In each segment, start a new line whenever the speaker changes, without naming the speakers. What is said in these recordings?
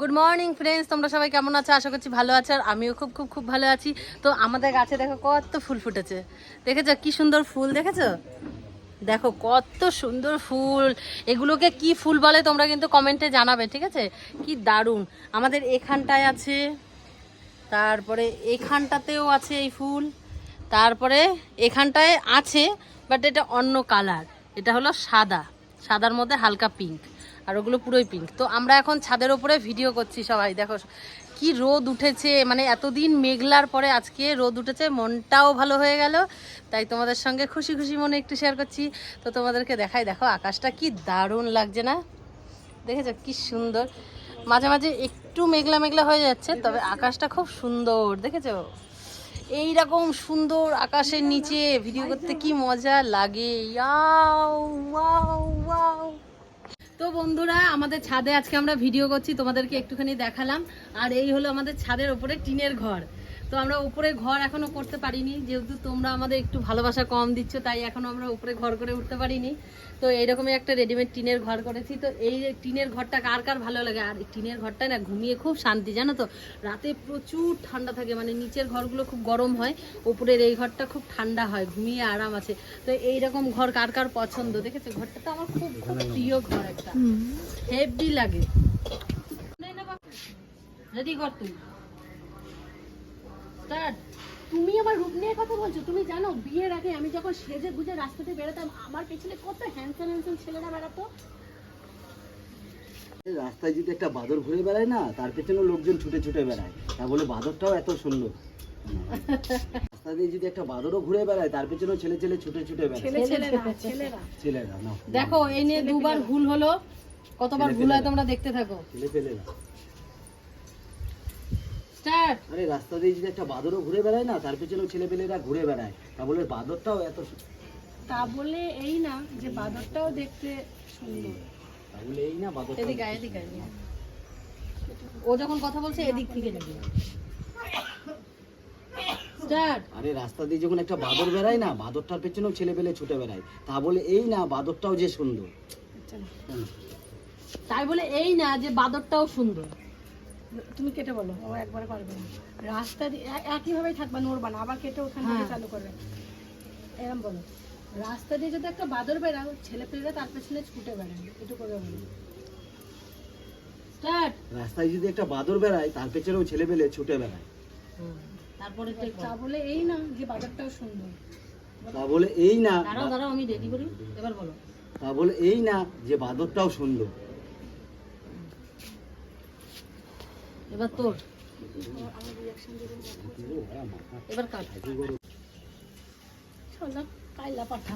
Good morning friends তোমরা সবাই কেমন আছো? আশা করছি ভালো আছো আর আমিও খুব খুব খুব ভালো আছি। তো আমাদের গাছে দেখো কত ফুল ফুটেছে। দেখেছ? কি সুন্দর ফুল দেখেছ? দেখো কত সুন্দর ফুল। এগুলোকে কি ফুল বলে তোমরা কিন্তু কমেন্টে জানাবে, ঠিক আছে? কি দারুণ। আমাদের এখানটায় আছে, তারপরে এখানটাতেও আছে এই ফুল, তারপরে এখানটায় আছে বাট এটা অন্য কালার এটা হলো সাদা। সাদার মধ্যে হালকা পিঙ্ক আর ওগুলো পুরোই পিঙ্ক তো আমরা এখন ছাদের ওপরে ভিডিও করছি সবাই দেখো কি রোদ উঠেছে মানে এতদিন মেঘলার পরে আজকে রোদ উঠেছে মনটাও ভালো হয়ে গেল। তাই তোমাদের সঙ্গে খুশি খুশি মনে একটু শেয়ার করছি। তো তোমাদেরকে দেখাই দেখো আকাশটা কি দারুণ লাগছে না? দেখেছ কি সুন্দর? মাঝে মাঝে একটু মেঘলা মেঘলা হয়ে যাচ্ছে তবে আকাশটা খুব সুন্দর দেখেছ? এই রকম সুন্দর আকাশের নিচে ভিডিও করতে কি মজা লাগে। ইয়াও, ওয়াও, ওয়াও। তো বন্ধুরা, আমাদের ছাদে আজকে আমরা ভিডিও করছি, তোমাদেরকে একটুখানি দেখালাম। আর এই হলো আমাদের ছাদের ওপরে টিনের ঘর। তো আমরা উপরে ঘর এখনও করতে পারিনি যেহেতু তোমরা আমাদের একটু ভালোবাসা কম দিচ্ছ তাই এখনও আমরা উপরে ঘর করে উঠতে পারিনি। তো এইরকমই একটা রেডিমেড টিনের ঘর করেছি। তো এই টিনের ঘরটা কার কার ভালো লাগে? আর টিনের ঘরটা না ঘুমিয়ে খুব শান্তি জানো তো? রাতে প্রচুর ঠান্ডা থাকে মানে নিচের ঘরগুলো খুব গরম হয় উপরের এই ঘরটা খুব ঠান্ডা হয় ঘুমিয়ে আরাম আছে। তো এইরকম ঘর কার কার পছন্দ? দেখেছ? ঘরটা তো আমার খুব খুব প্রিয় ঘর একটা। হেভি লাগে। রেডি কর তুই। স্টার্ট
তুমি আমার রূপ নিয়ে কথা বলছো তুমি জানো বিয়ের আগে আমি যখন সেজে গুজে রাস্তাতে বেরোতাম আমার পেছনে কত হ্যান্ডসাম হ্যান্ডসাম ছেলেরা বেড়াতো।
রাস্তায় যদি একটা বাদর ঘুরে বেড়ায় না তার পেছনে লোকজন ছুটে ছুটে বেড়ায়। তা বলে বাদরটাও এত সুন্দর। রাস্তা দিয়ে যদি একটা বাদরও ঘুরে বেড়ায় তার পেছনেও ছেলে ছেলে ছুটে ছুটে বেড়ায়।
ছেলেরা ছেলেরা
ছেলেরা। না।
দেখো এই নিয়ে দুবার ভুল হলো কতবার ভুল হয় তোমরা দেখতে থাকো।
ছেলে পেলেরা
স্টার্ট
আরে রাস্তা দিয়ে যদি একটা বাদরও ঘুরে বেড়ায় না তার পেছনেও ছেলে পেলেরা ঘুরে বেড়ায়। তা বলে বাদরটাও এত
তা বলে এই না যে বাদরটাও দেখতে সুন্দর।
তা বলে এই না বাদরটা
এদিকে আয়, এদিকে আয়, ও যখন কথা বলছে এদিক থেকে নেবে স্টার্ট
আরে রাস্তা দিয়ে যখন একটা বাদর বেড়ায় না বাদরটার পেছনেও ছেলে পেলে ছুটে বেড়ায়। তা বলে এই না বাদরটাও যে সুন্দর। হুম।
তাই বলে এই না যে বাদরটাও সুন্দর।
তুমি কেটে বলো। ও একবার পারবে না। রাস্তা দিয়ে এ- একইভাবেই থাকবা নড়বা না আবার কেটে ওখান থেকে
হ্যাঁ।
চালু করবে। এরকম বলো। রাস্তা দিয়ে যদি একটা বাদর বেড়াও ছেলে পেলেরা তার পেছনে ছুটে বেড়ায় একটু করে বলো।
স্টার্ট।
রাস্তায় যদি একটা বাদর বেড়ায় তার পেছনেও ছেলে পেলে ছুটে বেড়ায়।
তারপরে
তা বলে এই না যে বাদরটাও সুন্দর।
তা বলে এই না
দাঁড়াও দাঁড়াও আমি রেডি করি। এবার বলো।
তা বলে এই না যে বাদরটাও সুন্দর।
এবার তোর। এবার কাট।
কাইলা পাঠা।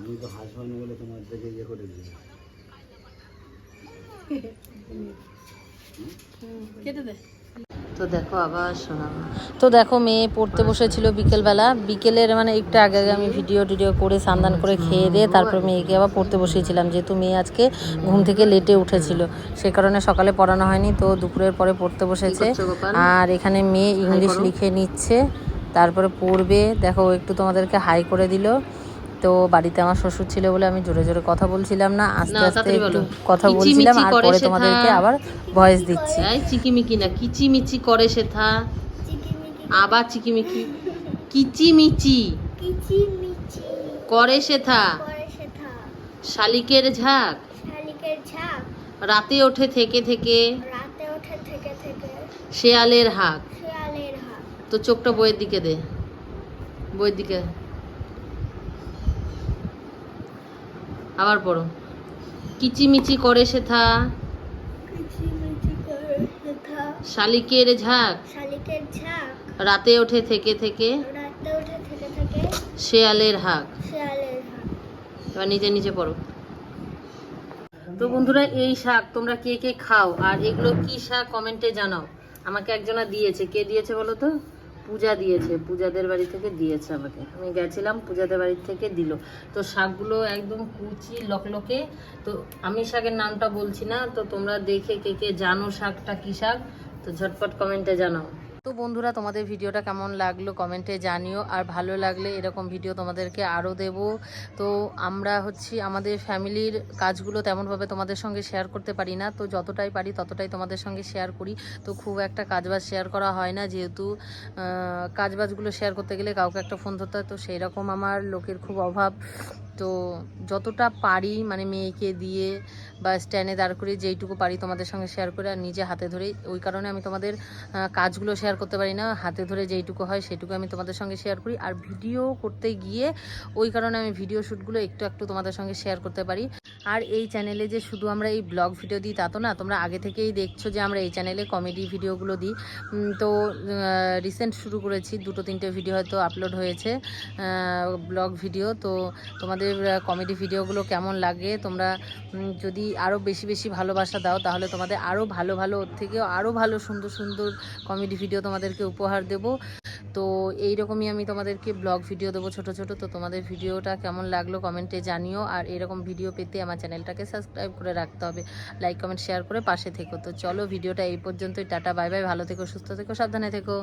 আমি তো হাসবানি বলে তোমার থেকে ইয়ে করে দিই
কেটে দে। তো দেখো আবার শোনা তো দেখো মেয়ে পড়তে বসেছিল বিকেলবেলা। বিকেলের মানে একটু আগে আগে আমি ভিডিও টিডিও করে সান্দান করে খেয়ে দিয়ে তারপর মেয়েকে আবার পড়তে বসিয়েছিলাম। যেহেতু মেয়ে আজকে ঘুম থেকে লেটে উঠেছিল। সে কারণে সকালে পড়ানো হয়নি তো দুপুরের পরে পড়তে বসেছে। আর এখানে মেয়ে ইংলিশ লিখে নিচ্ছে। তারপরে পড়বে। দেখো একটু তোমাদেরকে হাই করে দিল। তো বাড়িতে আমার শ্বশুর ছিল বলে আমি জোরে জোরে কথা বলছিলাম না আস্তে আস্তে একটু কথা বলছিলাম আর পরে তোমাদেরকে আবার ভয়েস দিচ্ছি। চিকিমিকি না কিচিমিচি করে সেথা। আবার চিকিমিকি। কিচিমিচি।
কিচিমিচি।
করে সেথা।
করে
শালিকের ঝাঁক। রাতে ওঠে থেকে থেকে।
রাতে ওঠে থেকে থেকে।
শেয়ালের হাঁক। তো চোখটা বইয়ের দিকে দে। বইয়ের দিকে। আবার পড়ো। কিচিমিচি করে সেথা। শালিকের ঝাঁক।
শালিকের ঝাঁক।
রাতে ওঠে থেকে থেকে।
রাতে ওঠে থেকে থেকে।
শেয়ালের হাঁক।
শিয়ালের
এবার নিচে নিচে পড়ো। তো বন্ধুরা এই শাক তোমরা কে কে খাও? আর এগুলো কি শাক? কমেন্টে জানাও। আমাকে একজনা দিয়েছে। কে দিয়েছে বলো তো? পূজা দিয়েছে, পূজাদের বাড়ি থেকে দিয়েছে আমাকে। আমি গেছিলাম, পূজাদের বাড়ি থেকে দিল। তো শাকগুলো একদম কুচি লকলকে। তো আমি শাকের নামটা বলছি না, তো তোমরা দেখে কে কে জানো শাকটা কী শাক, তো ঝটপট কমেন্টে জানাও। তো বন্ধুরা, তোমাদের ভিডিওটা কেমন লাগল কমেন্টে জানিও, আর ভালো লাগলে এরকম ভিডিও তোমাদেরকে আরও দেব। তো আমরা হচ্ছি, আমাদের ফ্যামিলির কাজগুলো তেমনভাবে তোমাদের সঙ্গে শেয়ার করতে পারি না, তো যতটাই পারি ততটাই তোমাদের সঙ্গে শেয়ার করি। তো খুব একটা কাজবাজ শেয়ার করা হয় না, যেহেতু কাজবাজগুলো শেয়ার করতে গেলে কাউকে একটা ফোন ধরতে হয়, তো সেই রকম আমার লোকের খুব অভাব। তো যতটা পারি মানে মেয়েকে দিয়ে বা স্ট্যান্ডে দাঁড় করে যেইটুকু পারি তোমাদের সঙ্গে শেয়ার করে আর নিজে হাতে ধরে ওই কারণে আমি তোমাদের কাজগুলো শেয়ার করতে পারি না। হাতে ধরে যেইটুকু হয় সেটুকু আমি তোমাদের সঙ্গে শেয়ার করি। আর ভিডিও করতে গিয়ে ওই কারণে আমি ভিডিও শ্যুটগুলো একটু একটু তোমাদের সঙ্গে শেয়ার করতে পারি। আর এই চ্যানেলে যে শুধু আমরা এই ব্লগ ভিডিও দিই, তা তো না। তোমরা আগে থেকেই দেখছ যে আমরা এই চ্যানেলে কমেডি ভিডিওগুলো দিই। তো রিসেন্ট শুরু করেছি। দুটো তিনটে ভিডিও হয়তো আপলোড হয়েছে ব্লগ ভিডিও তো তোমাদের কমেডি ভিডিওগুলো কেমন লাগে? তোমরা যদি আরও বেশি বেশি ভালোবাসা দাও, তাহলে তোমাদের আরও ভালো ভালো, ওর থেকেও আরও ভালো, সুন্দর সুন্দর কমেডি ভিডিও তোমাদেরকে উপহার দেব। তো এইরকমই আমি তোমাদেরকে ব্লগ ভিডিও দেবো ছোট ছোট। তো তোমাদের ভিডিওটা কেমন লাগল কমেন্টে জানিও। আর এরকম ভিডিও পেতে আমার চ্যানেলটাকে সাবস্ক্রাইব করে রাখতে হবে। লাইক, কমেন্ট শেয়ার করে পাশে থেকো। তো চলো ভিডিওটা এই পর্যন্তই। Tata, bye bye. ভালো থেকো, সুস্থ থেকো, সাবধানে থেকো।